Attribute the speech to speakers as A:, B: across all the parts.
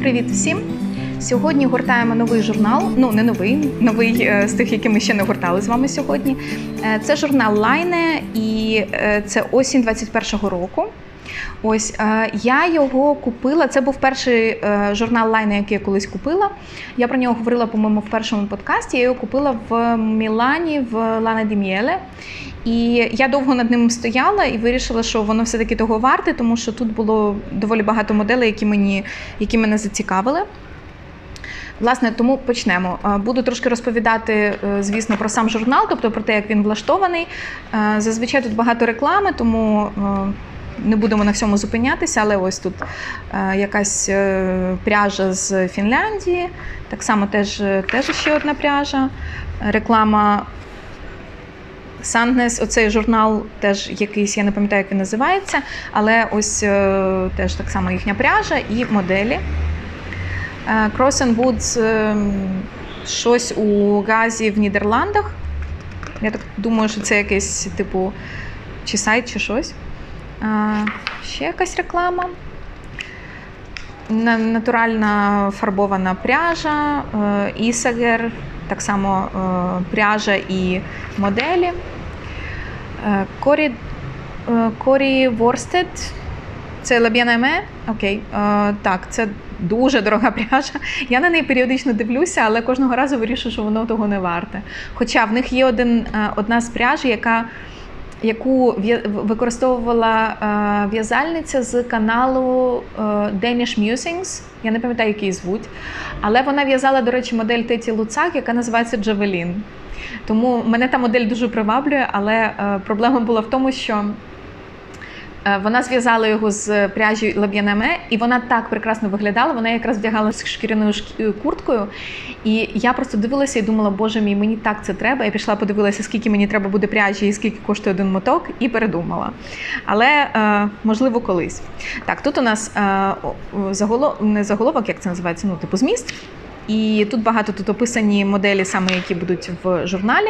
A: Привіт всім! Сьогодні гортаємо новий журнал. Ну не новий, новий е, з тих, які ми ще не гортали з вами сьогодні. Е, Це журнал Лайне, і е, це осінь 21-го року. Ось я його купила. Це був перший журнал Лайне, який я колись купила. Я про нього говорила, по-моєму, в першому подкасті. Я його купила в Мілані в Лана Дім'єле. І я довго над ним стояла і вирішила, що воно все-таки того варте, тому що тут було доволі багато моделей, які мені які мене зацікавили. Власне, тому почнемо. Е, Буду трошки розповідати, е, звісно, про сам журнал, тобто про те, як він влаштований. Е, Зазвичай тут багато реклами, тому не будемо на всьому зупинятися, але ось тут якась пряжа з Фінляндії, так само теж, теж ще одна пряжа. Реклама Sandnes, оцей журнал теж якийсь, я не пам'ятаю, як він називається, але ось е, теж так само їхня пряжа і моделі. Е, Cross and Woods е, щось у Газі в Нідерландах. Я так думаю, що це якийсь типу чи сайт, чи щось. Ще якась реклама. Натуральна фарбована пряжа, Ісагер, так само е, пряжа і моделі. Е, Корі, е, Корі Ворстед. Це Лаб'янеме? Окей. Так, це дуже дорога пряжа. Я на неї періодично дивлюся, але кожного разу вирішую, що воно того не варте. Хоча в них є один, одна з пряж, яка, яку використовувала е, в'язальниця з каналу е, Danish Musings. Я не пам'ятаю, який звуть. Але вона в'язала, до речі, модель Теті Луцак, яка називається Джавелін. Тому мене та модель дуже приваблює, але е, проблема була в тому, що вона зв'язала його з пряжі Лаб'янеме, і вона так прекрасно виглядала. Вона якраз вдягала з шкіряною шк- курткою. І я просто дивилася і думала, боже мій, мені так це треба. Я пішла, подивилася, скільки мені треба буде пряжі і скільки коштує один моток, і передумала. Але е, можливо колись. Так, тут у нас е, не заголовок, як це називається, ну, типу зміст. І тут багато тут описані моделі, саме які будуть в журналі.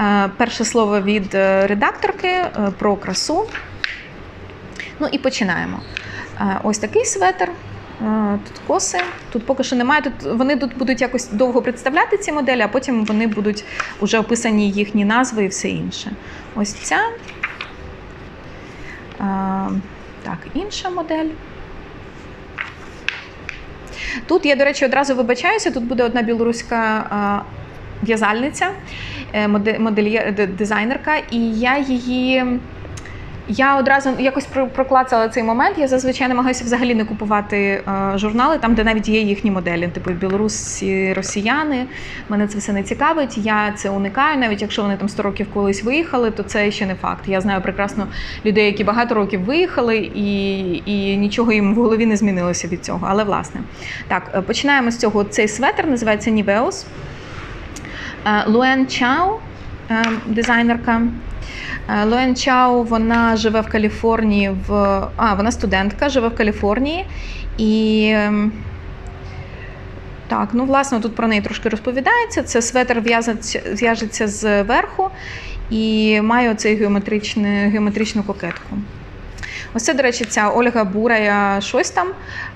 A: Е, Перше слово від е, редакторки е, про красу. Ну і починаємо. Ось такий светр. Тут коси, тут поки що немає. Тут вони тут будуть якось довго представляти ці моделі, а потім вони будуть вже описані їхні назви і все інше. Ось ця. Так, інша модель. Тут я, до речі, одразу вибачаюся. Тут буде одна білоруська в'язальниця, е, моде- модельє- д- дизайнерка, і я її. Я одразу якось проклацала цей момент. Я зазвичай намагаюся взагалі не купувати е, журнали, там, де навіть є їхні моделі, типу білорусі, росіяни. Мене це все не цікавить. Я це уникаю. Навіть якщо вони там 100 років колись виїхали, то це ще не факт. Я знаю прекрасно людей, які багато років виїхали, і, і нічого їм в голові не змінилося від цього. Але власне, так, е, починаємо з цього. Цей светр називається Нівеус. Е, Луен Чао, дизайнерка. Е, Луен Чао, вона живе в Каліфорнії в. А, вона студентка, живе в Каліфорнії. І ем, так, ну власне, тут про неї трошки розповідається. Це светр в'яжеться зверху і має оцей геометричний, геометричну кокетку. Ось це, до речі, ця Ольга Бурая щось там.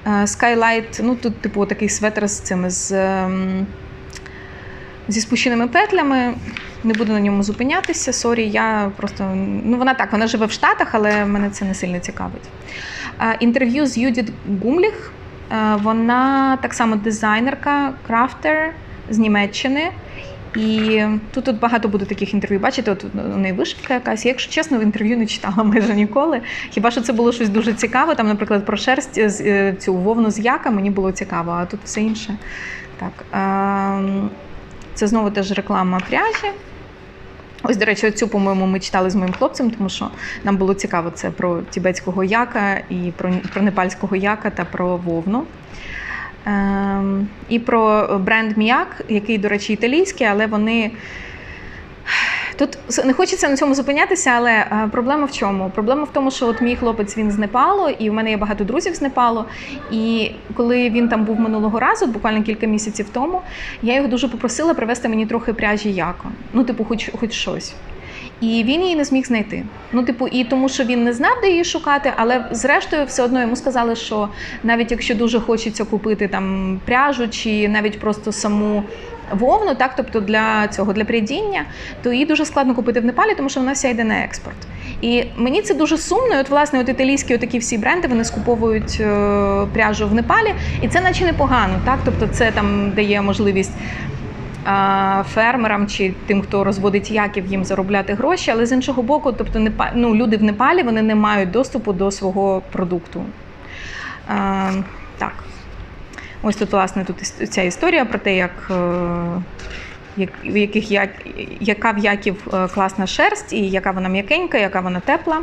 A: Е, Skylight, ну тут, типу, такий светр з цими з. ем, Зі спущеними петлями, не буду на ньому зупинятися. Сорі, я просто ну вона так, вона живе в Штатах, але мене це не сильно цікавить. Інтерв'ю з Юдіт Гумліх. Вона так само дизайнерка, крафтер з Німеччини. І тут, тут багато буде таких інтерв'ю. Бачите, от у неї вишивка якась. Якщо чесно, в інтерв'ю не читала майже ніколи. Хіба що це було щось дуже цікаве? Там, наприклад, про шерсть е, цю вовну з яка мені було цікаво, а тут все інше. Так. ем, Це знову теж реклама пряжі. Ось, до речі, цю, по-моєму, ми читали з моїм хлопцем, тому що нам було цікаво це про тібетського яка і про, про непальського яка та про вовну. Ем, і про бренд Міяк, який, до речі, італійський, але вони. Тут не хочеться на цьому зупинятися, але е, проблема в чому? Проблема в тому, що от мій хлопець він з Непалу, і в мене є багато друзів з Непалу. І коли він там був минулого разу, буквально кілька місяців тому, я його дуже попросила привезти мені трохи пряжі яко. Ну, типу, хоч, хоч щось. І він її не зміг знайти. Ну, типу, і тому, що він не знав, де її шукати, але зрештою, все одно йому сказали, що навіть якщо дуже хочеться купити там пряжу чи навіть просто саму вовну, так, тобто для цього для прядіння, то її дуже складно купити в Непалі, тому що вона вся йде на експорт. І мені це дуже сумно. І От власне, от італійські такі всі бренди вони скуповують е, пряжу в Непалі, і це наче непогано, так, тобто це там дає можливість фермерам чи тим, хто розводить яків, їм заробляти гроші. Але з іншого боку, тобто ну, люди в Непалі вони не мають доступу до свого продукту. А, так. Ось тут, власне, тут ця історія про те, як, е, в яких як, яка в яків е, класна шерсть, і яка вона м'якенька, яка вона тепла.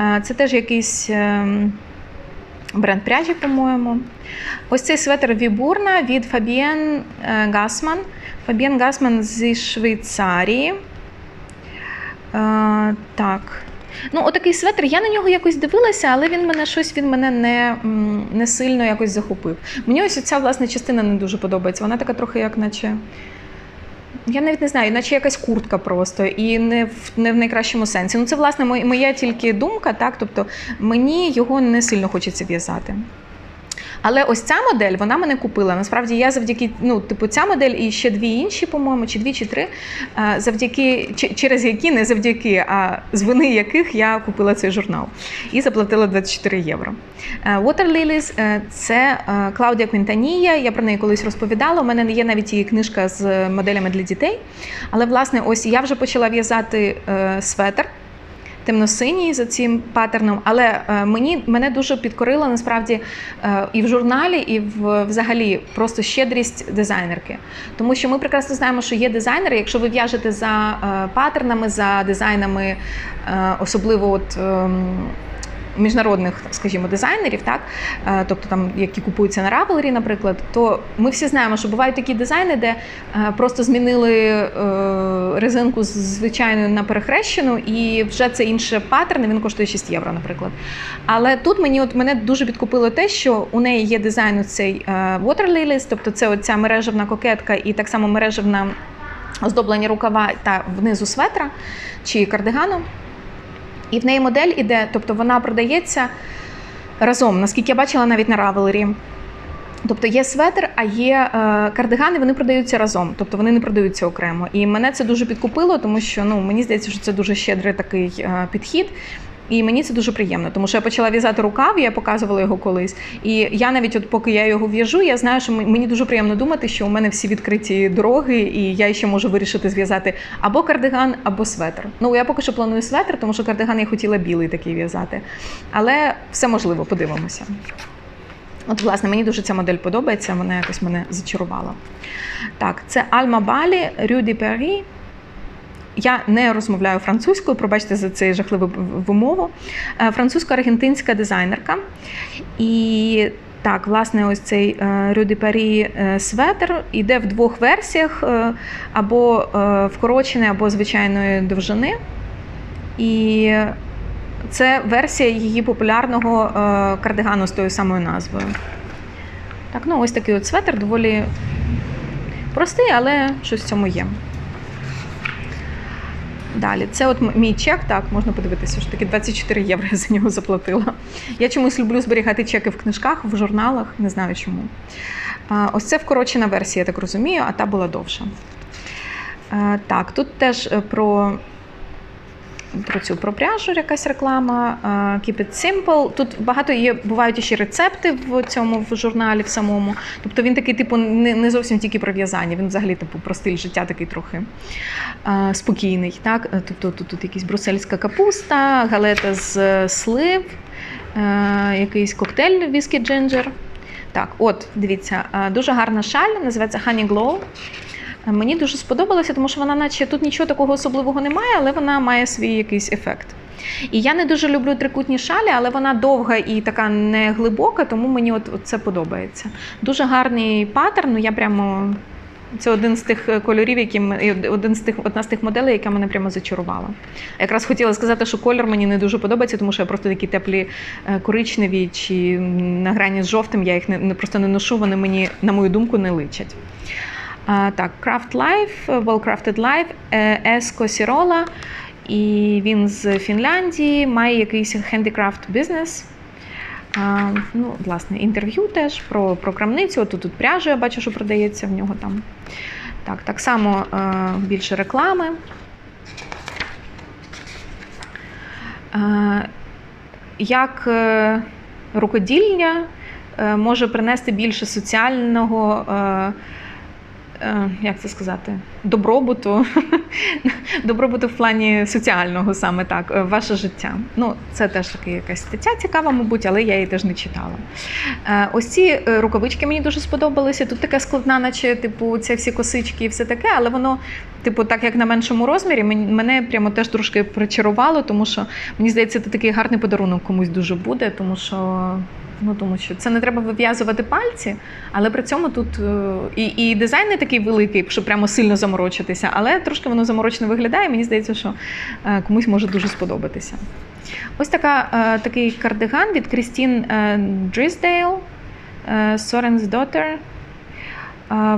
A: Е, Це теж якийсь ем, бренд пряжі, по-моєму. Ось цей светр Вібурна від Фабіен Гасман. Фабіен Гасман зі Швейцарії. Так. Ну, отакий светр, я на нього якось дивилася, але він мене щось він мене не, не сильно якось захопив. Мені ось ця власне частина не дуже подобається. Вона така трохи, як наче. Я навіть не знаю, наче якась куртка просто, і не в не в найкращому сенсі. Ну, це власне моя тільки думка, так. Тобто мені його не сильно хочеться в'язати. Але ось ця модель вона мене купила. Насправді я завдяки, ну, типу, ця модель і ще дві інші, по-моєму, чи дві, чи три, е, завдяки через які не завдяки, а з вини яких я купила цей журнал і заплатила 24 євро. Е, Water Lilies е, – це Клаудія Квінтанія. Я про неї колись розповідала. У мене є навіть її книжка з моделями для дітей. Але власне, ось я вже почала в'язати светр темно-синій за цим паттерном, але е, мені мене дуже підкорила насправді е, і в журналі, і в взагалі просто щедрість дизайнерки. Тому що ми прекрасно знаємо, що є дизайнери. Якщо ви в'яжете за е, паттернами, за дизайнами, особливо от. Міжнародних, скажімо, дизайнерів, так Е, тобто там, які купуються на Ravelry, наприклад, то ми всі знаємо, що бувають такі дизайни, де е, просто змінили е, резинку з звичайною на перехрещену, і вже це інше паттерн, він коштує 6 євро, наприклад. Але тут мені от мене дуже підкупило те, що у неї є дизайн цей Water Lilies, тобто це оця мережевна кокетка і так само мережевна оздоблення рукава та внизу светра чи кардигану. І в неї модель іде, тобто вона продається разом, наскільки я бачила навіть на равелері. Тобто є светр, а є е, кардигани, вони продаються разом, тобто вони не продаються окремо. І мене це дуже підкупило, тому що ну, мені здається, що це дуже щедрий такий е, підхід. І мені це дуже приємно, тому що я почала в'язати рукав, я показувала його колись. І я навіть, от поки я його в'яжу, я знаю, що мені дуже приємно думати, що у мене всі відкриті дороги, і я ще можу вирішити зв'язати або кардиган, або светр. Ну я поки що планую светр, тому що кардиган я хотіла білий такий в'язати. Але все можливо, подивимося. От, власне, мені дуже ця модель подобається, вона якось мене зачарувала. Так, це Альма Балі, Рю Ді Пері. Я не розмовляю французькою, пробачте за цей жахливу вимову. Е, Французько-аргентинська дизайнерка. І так, власне, ось цей Рю Ді Парі е, светр іде в двох версіях: е, або е, вкорочений, або звичайної довжини. І це версія її популярного е, кардигану з тою самою назвою. Так, ну ось такий от светр, доволі простий, але щось в цьому є. Далі, це от мій чек, так, можна подивитися, що таки 24 євро я за нього заплатила. Я чомусь люблю зберігати чеки в книжках, в журналах, не знаю чому. Ось це вкорочена версія, я так розумію, а та була довша. Так, тут теж е, про, про цю про пряжу якась реклама. Keep it simple. Тут багато є, бувають ще рецепти в цьому в журналі в самому. Тобто він такий, типу, не, не зовсім тільки про в'язання, він взагалі типу про стиль життя такий трохи спокійний. Так? Тобто тут, тут якась брусельська капуста, галета з е, слив, е, якийсь коктейль віскі джинджер. Так, от, дивіться, е, дуже гарна шаль, називається Honey Glow. Мені дуже сподобалося, тому що вона, наче тут нічого такого особливого немає, але вона має свій якийсь ефект. І я не дуже люблю трикутні шалі, але вона довга і така не глибока, тому мені от, от це подобається. Дуже гарний паттерн, ну я прямо. Це один з тих е, кольорів, які один з тих, одна з тих моделей, яка мене прямо зачарувала. Якраз хотіла сказати, що колір мені не дуже подобається, тому що я просто такі теплі е, коричневі чи на грані з жовтим, я їх не просто не ношу, вони мені, на мою думку, не личать. Так, Craft Life, Well Crafted Life, е, Esco Sirola І він з Фінляндії, має якийсь хендікрафт бізнес. Ну, власне, інтерв'ю теж про, про крамницю. От тут пряжа, я бачу, що продається в нього там. Так, так само е, більше реклами. Е, як е, рукоділля е, може принести більше соціального. Е, як це сказати, добробуту, добробуту в плані соціального саме так, е, ваше життя. Ну, це теж таки якась стаття цікава, мабуть, але я її теж не читала. Е, Ось ці рукавички мені дуже сподобалися. Тут така складна, наче типу, це всі косички і все таке, але воно, типу, так як на меншому розмірі, мен- мене прямо теж трошки причарувало, тому що мені здається, це такий гарний подарунок комусь дуже буде, тому що. Ну, тому що це не треба вив'язувати пальці, але при цьому тут е, і, і дизайн не такий великий, щоб прямо сильно заморочитися, але трошки воно заморочено виглядає. Мені здається, що е, комусь може дуже сподобатися. Ось така, е, такий кардиган від Крістін Дріздейл, Сорен's Daughter.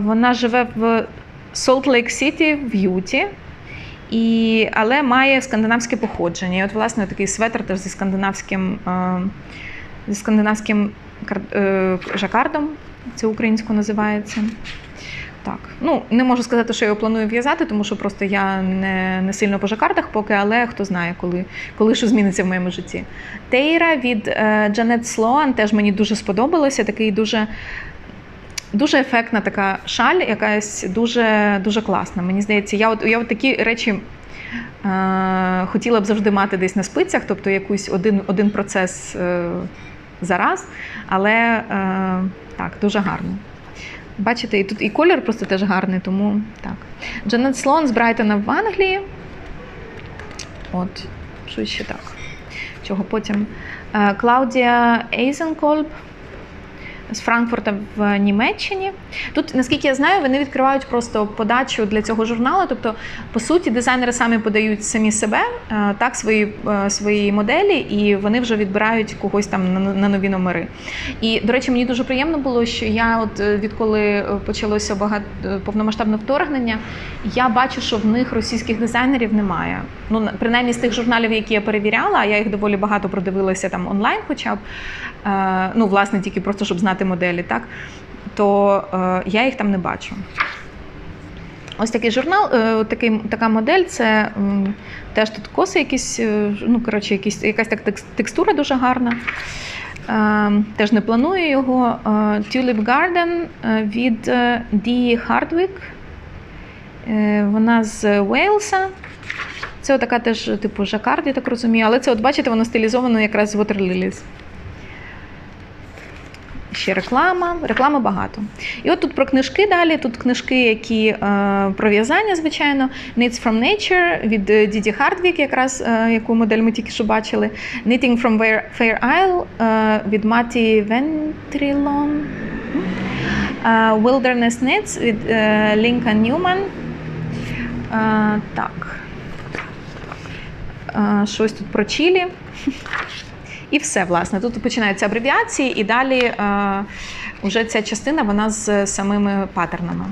A: Вона живе в Солт Лейк Сіті в Юті. І, але має скандинавське походження. І от, власне, такий светр теж зі скандинавським, зі скандинавським е, жакардом, це українською називається. Так, ну не можу сказати, що я його планую в'язати, тому що просто я не, не сильно по жакардах поки, але хто знає, коли, коли що зміниться в моєму житті. Тейра від е, Джанет Слоан теж мені дуже сподобалося. Такий дуже, дуже ефектна така шаль, якась дуже, дуже класна. Мені здається, я от, я от такі речі. е, Хотіла б завжди мати десь на спицях, тобто якийсь один, один процес е, зараз, але е, так, дуже гарно. Бачите, і тут і колір просто теж гарний, тому так. Джанет Слон з Брайтона в Англії. От, що ще так. Чого потім? Е, Клаудія Ейзенкольб з Франкфурта в Німеччині. Тут, наскільки я знаю, вони відкривають просто подачу для цього журналу. Тобто, по суті, дизайнери самі подають самі себе, е, так, свої, е, свої моделі, і вони вже відбирають когось там на, нові номери. І, до речі, мені дуже приємно було, що я, от е, відколи почалося багато повномасштабне вторгнення, я бачу, що в них російських дизайнерів немає. Ну, принаймні з тих журналів, які я перевіряла, я їх доволі багато продивилася там онлайн, хоча б ну, власне, тільки просто щоб знати моделі, так то е, я їх там не бачу. Ось такий журнал, е, такий, така модель це теж тут коси якісь, е, ну, коротше, якісь, якась так текстура дуже гарна. Е, теж не планую його. Tulip Garden від Дії Хардвік. Вона з Уейлса. Це така теж, типу, жакард, я так розумію, але це, от бачите, воно стилізовано якраз з Water Lilies. Ще реклама, реклами багато. І от тут про книжки далі. Тут книжки, які е, про в'язання, звичайно. Knits from Nature від е, Діді Хардвік, якраз е, яку модель ми тільки що бачили. Knitting from Fair- Isle е, від Маті Вентрілон. Е, Wilderness Knits від Лінка Ньюман. Е, так. Е, щось тут про Чілі. І все, власне. Тут починаються абревіації, і далі е, вже ця частина вона з самими паттернами.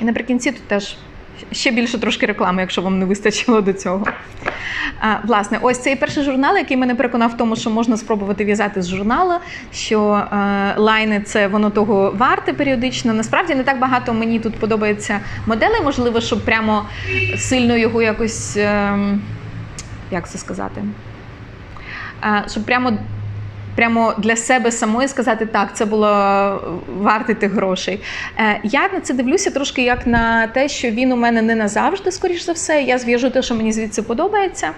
A: І наприкінці тут теж ще більше трошки реклами, якщо вам не вистачило до цього. А, власне, ось цей перший журнал, який мене переконав в тому, що можна спробувати в'язати з журналу, що е, лайни це воно того варте періодично. Насправді не так багато мені тут подобається моделей, можливо, щоб прямо сильно його якось. Е, як це сказати? Щоб прямо. Прямо для себе самої сказати, так, це було варте тих грошей. Е, Я на це дивлюся трошки як на те, що він у мене не назавжди, скоріш за все. Я зв'яжу те, що мені звідси подобається.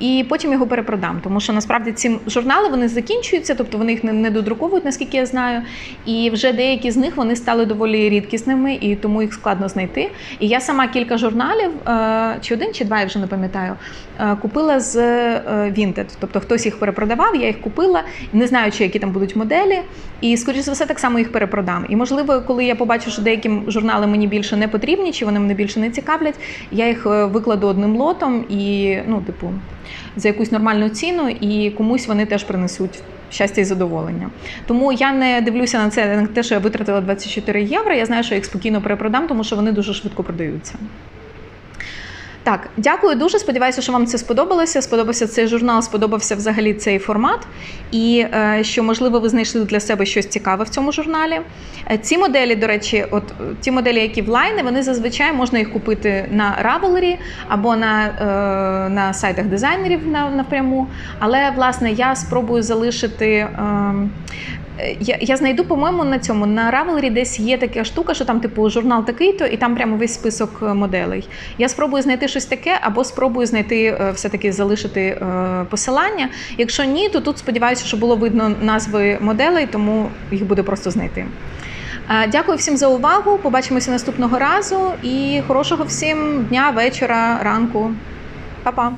A: І потім його перепродам, тому що насправді ці журнали вони закінчуються, тобто вони їх не, додруковують, наскільки я знаю. І вже деякі з них вони стали доволі рідкісними, і тому їх складно знайти. І я сама кілька журналів, е, чи один, чи два, я вже не пам'ятаю, е, купила з е, Vinted. Тобто хтось їх перепродавав, я їх купила, не знаючи, які там будуть моделі. І, скоріш за все, так само їх перепродам. І можливо, коли я побачу, що деякі журнали мені більше не потрібні, чи вони мене більше не цікавлять, я їх викладу одним лотом і, ну, типу, за якусь нормальну ціну, і комусь вони теж принесуть щастя і задоволення. Тому я не дивлюся на це на те, що я витратила 24 євро. Я знаю, що я їх спокійно перепродам, тому що вони дуже швидко продаються. Так, дякую дуже. Сподіваюся, що вам це сподобалося. Сподобався цей журнал, сподобався взагалі цей формат, і е, що можливо ви знайшли для себе щось цікаве в цьому журналі. Е, Ці моделі, до речі, от ті моделі, які в лайни, вони зазвичай можна їх купити на Ravelry або на, е, на сайтах дизайнерів на, напряму. Але власне я спробую залишити. Я, я знайду, по-моєму, на цьому на Ravelry десь є така штука, що там, типу, журнал такий-то, і там прямо весь список е, моделей. Я спробую знайти щось таке, або спробую знайти е, все-таки залишити е, посилання. Якщо ні, то тут сподіваюся, що було видно назви моделей, тому їх буде просто знайти. Дякую всім за увагу. Побачимося наступного разу і хорошого всім дня, вечора, ранку. Па-па!